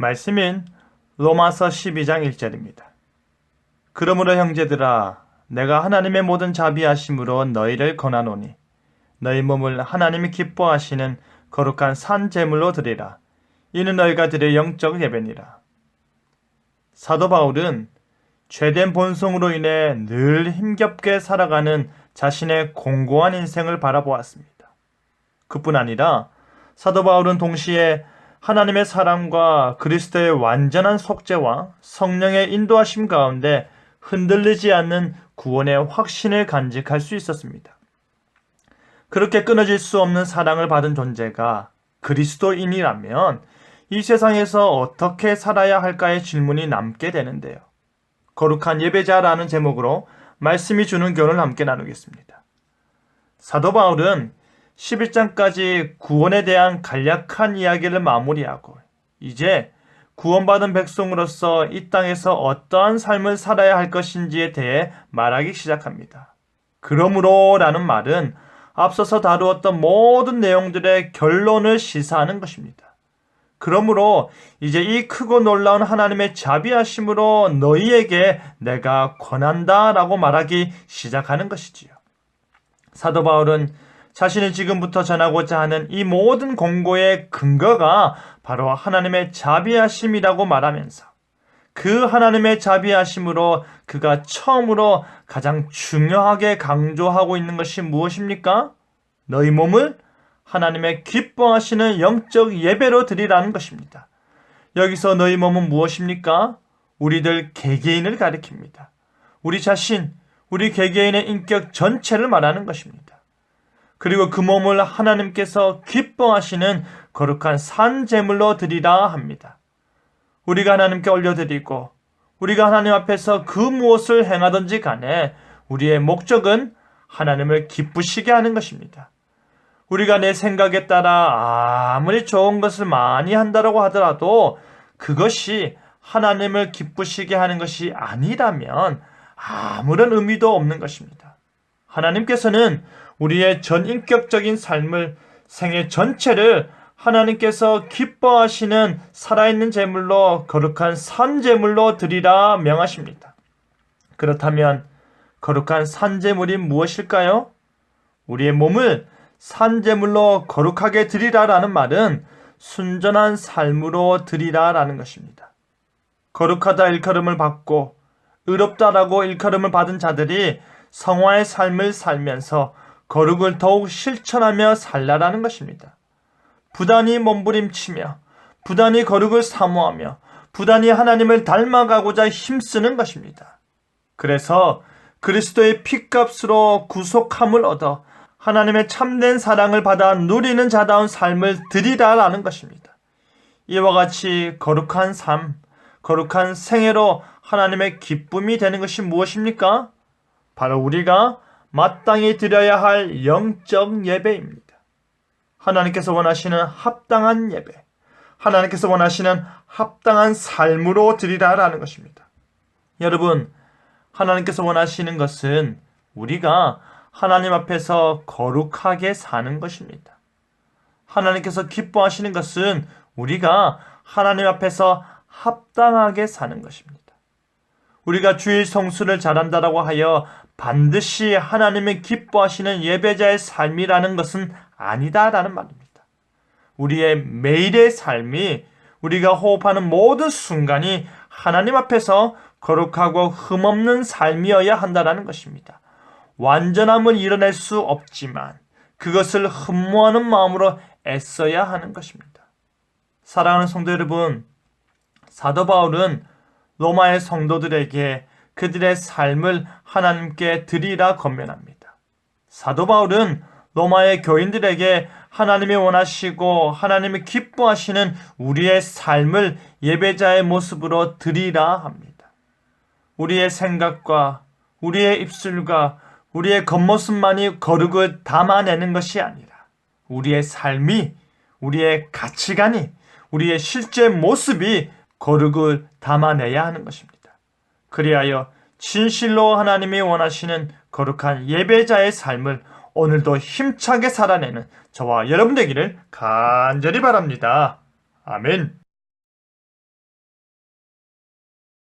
말씀인 로마서 12장 1절입니다. 그러므로 형제들아 내가 하나님의 모든 자비하심으로 너희를 권하노니 너희 몸을 하나님이 기뻐하시는 거룩한 산 제물로 드리라 이는 너희가 드릴 영적 예배니라. 사도 바울은 죄된 본성으로 인해 늘 힘겹게 살아가는 자신의 공고한 인생을 바라보았습니다. 그뿐 아니라 사도 바울은 동시에 하나님의 사랑과 그리스도의 완전한 속죄와 성령의 인도하심 가운데 흔들리지 않는 구원의 확신을 간직할 수 있었습니다. 그렇게 끊어질 수 없는 사랑을 받은 존재가 그리스도인이라면 이 세상에서 어떻게 살아야 할까의 질문이 남게 되는데요. 거룩한 예배자라는 제목으로 말씀이 주는 교훈을 함께 나누겠습니다. 사도 바울은 11장까지 구원에 대한 간략한 이야기를 마무리하고 이제 구원받은 백성으로서 이 땅에서 어떠한 삶을 살아야 할 것인지에 대해 말하기 시작합니다. 그러므로 라는 말은 앞서서 다루었던 모든 내용들의 결론을 시사하는 것입니다. 그러므로 이제 이 크고 놀라운 하나님의 자비하심으로 너희에게 내가 권한다 라고 말하기 시작하는 것이지요. 사도 바울은 자신이 지금부터 전하고자 하는 이 모든 공고의 근거가 바로 하나님의 자비하심이라고 말하면서 그 하나님의 자비하심으로 그가 처음으로 가장 중요하게 강조하고 있는 것이 무엇입니까? 너희 몸을 하나님의 기뻐하시는 영적 예배로 드리라는 것입니다. 여기서 너희 몸은 무엇입니까? 우리들 개개인을 가리킵니다. 우리 자신, 우리 개개인의 인격 전체를 말하는 것입니다. 그리고 그 몸을 하나님께서 기뻐하시는 거룩한 산 제물로 드리라 합니다. 우리가 하나님께 올려드리고 우리가 하나님 앞에서 그 무엇을 행하든지 간에 우리의 목적은 하나님을 기쁘시게 하는 것입니다. 우리가 내 생각에 따라 아무리 좋은 것을 많이 한다라고 하더라도 그것이 하나님을 기쁘시게 하는 것이 아니라면 아무런 의미도 없는 것입니다. 하나님께서는 우리의 전인격적인 삶을 생애 전체를 하나님께서 기뻐하시는 살아있는 제물로 거룩한 산 제물로 드리라 명하십니다. 그렇다면 거룩한 산 제물이 무엇일까요? 우리의 몸을 산 제물로 거룩하게 드리라라는 말은 순전한 삶으로 드리라라는 것입니다. 거룩하다 일컬음을 받고 의롭다라고 일컬음을 받은 자들이 성화의 삶을 살면서 거룩을 더욱 실천하며 살라라는 것입니다. 부단히 몸부림치며 부단히 거룩을 사모하며 부단히 하나님을 닮아가고자 힘쓰는 것입니다. 그래서 그리스도의 피값으로 구속함을 얻어 하나님의 참된 사랑을 받아 누리는 자다운 삶을 드리라라는 것입니다. 이와 같이 거룩한 삶, 거룩한 생애로 하나님의 기쁨이 되는 것이 무엇입니까? 바로 우리가 마땅히 드려야 할 영적 예배입니다. 하나님께서 원하시는 합당한 예배, 하나님께서 원하시는 합당한 삶으로 드리라라는 것입니다. 여러분, 하나님께서 원하시는 것은 우리가 하나님 앞에서 거룩하게 사는 것입니다. 하나님께서 기뻐하시는 것은 우리가 하나님 앞에서 합당하게 사는 것입니다. 우리가 주일 성수를 잘한다라고 하여 반드시 하나님의 기뻐하시는 예배자의 삶이라는 것은 아니다라는 말입니다. 우리의 매일의 삶이 우리가 호흡하는 모든 순간이 하나님 앞에서 거룩하고 흠없는 삶이어야 한다라는 것입니다. 완전함을 이뤄낼 수 없지만 그것을 흠모하는 마음으로 애써야 하는 것입니다. 사랑하는 성도 여러분, 사도 바울은 로마의 성도들에게 그들의 삶을 하나님께 드리라 권면합니다. 사도 바울은 로마의 교인들에게 하나님이 원하시고 하나님이 기뻐하시는 우리의 삶을 예배자의 모습으로 드리라 합니다. 우리의 생각과 우리의 입술과 우리의 겉모습만이 거룩을 담아내는 것이 아니라 우리의 삶이 우리의 가치관이 우리의 실제 모습이 거룩을 담아내야 하는 것입니다. 그리하여 진실로 하나님이 원하시는 거룩한 예배자의 삶을 오늘도 힘차게 살아내는 저와 여러분 되기를 간절히 바랍니다. 아멘.